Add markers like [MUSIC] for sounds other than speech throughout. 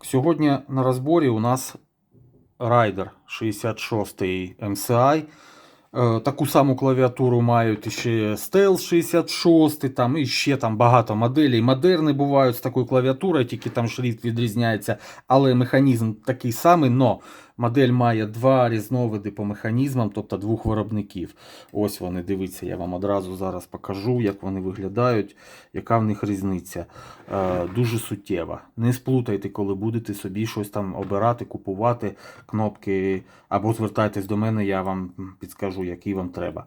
Так, сьогодні на розборі у нас Rider 66 MCI. Е, Таку саму клавіатуру мають ще Stealth 66, там і ще там багато моделей. Модерни бувають з такою клавіатурою, тільки там шрифт відрізняється, але механізм такий самий, но модель має два різновиди по механізмам, тобто двох виробників. Ось вони, дивіться, я вам одразу зараз покажу, як вони виглядають, яка в них різниця. Е, дуже суттєва. Не сплутайте, коли будете собі щось там обирати, купувати кнопки, або звертайтесь до мене, я вам підскажу, який вам треба.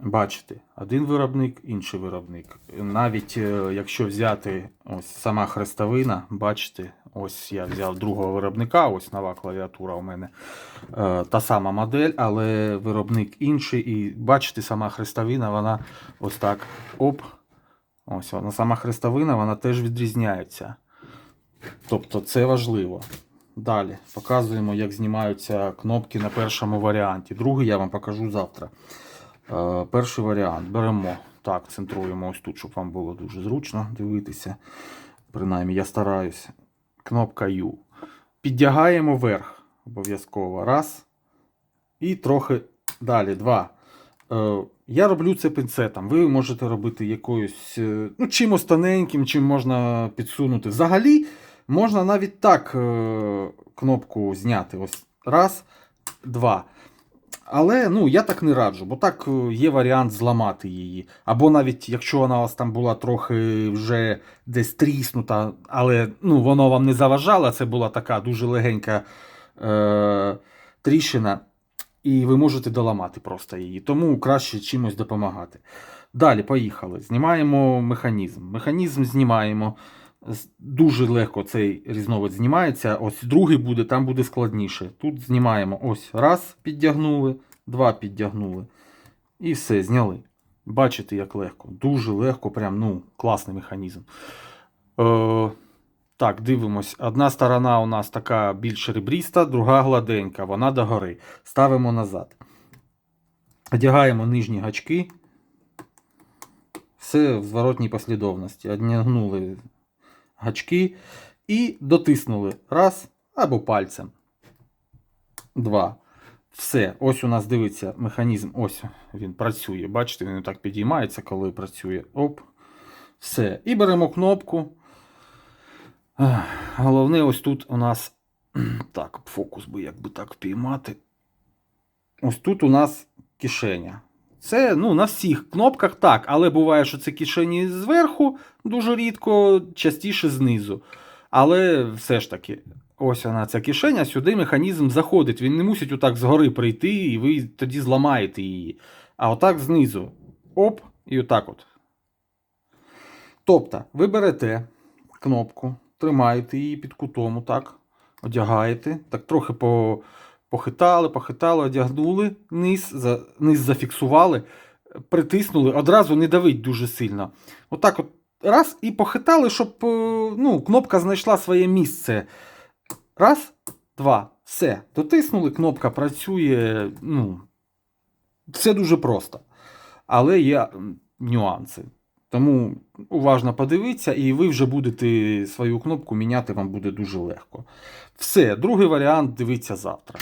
Бачите, один виробник, інший виробник. Навіть е, якщо взяти ось сама хрестовина, бачите, ось я взяв другого виробника, ось нова клавіатура у мене. Е, та сама модель, але виробник інший. І бачите, сама хрестовина, вона ось так оп. Ось вона сама хрестовина, вона теж відрізняється. Тобто це важливо. Далі показуємо, як знімаються кнопки на першому варіанті. Другий я вам покажу завтра. Е, перший варіант беремо. Так, центруємо ось тут, щоб вам було дуже зручно дивитися. Принаймні, я стараюся. Кнопка U. Піддягаємо вверх. Обов'язково. Раз. І трохи далі. Два. Е, я роблю це пінцетом. Ви можете робити якоюсь е, ну, чимось тоненьким, чим можна підсунути. Взагалі, можна навіть так е, кнопку зняти. Ось раз, два. Але ну, я так не раджу, бо так е, є варіант зламати її. Або навіть якщо вона у вас там була трохи вже десь тріснута, але ну, воно вам не заважало, це була така дуже легенька е, тріщина, і ви можете доламати просто її. Тому краще чимось допомагати. Далі, поїхали. Знімаємо механізм. Механізм знімаємо. Дуже легко цей різновид знімається. Ось другий буде, там буде складніше. Тут знімаємо ось раз, піддягнули, два піддягнули. І все, зняли. Бачите, як легко. Дуже легко, прям ну, класний механізм. Е, так, дивимось. Одна сторона у нас така більш ребріста, друга гладенька, вона догори. Ставимо назад. Одягаємо нижні гачки. Все в зворотній послідовності. Одягнули гачки і дотиснули. Раз або пальцем. Два. Все. Ось у нас дивиться механізм. Ось він працює. Бачите, він так підіймається, коли працює. Оп. Все. І беремо кнопку. Головне, ось тут у нас. [CLEARS THROAT] Так, фокус би якби так впіймати. Ось тут у нас кишеня. Це ну, на всіх кнопках так, але буває, що це кишені зверху дуже рідко, частіше знизу. Але все ж таки, ось вона ця кишеня, сюди механізм заходить. Він не мусить отак згори прийти, і ви тоді зламаєте її. А отак знизу. Оп, і отак от. Тобто, ви берете кнопку, тримаєте її під кутом, так, одягаєте, так трохи по, похитали, похитали, одягнули, низ, за, низ зафіксували, притиснули, одразу не давить дуже сильно. Отак от раз і похитали, щоб е, ну, кнопка знайшла своє місце. Раз, два, все. Дотиснули, кнопка працює. Ну, все дуже просто. Але є нюанси. Тому уважно подивіться, і ви вже будете свою кнопку міняти, вам буде дуже легко. Все, другий варіант дивіться завтра.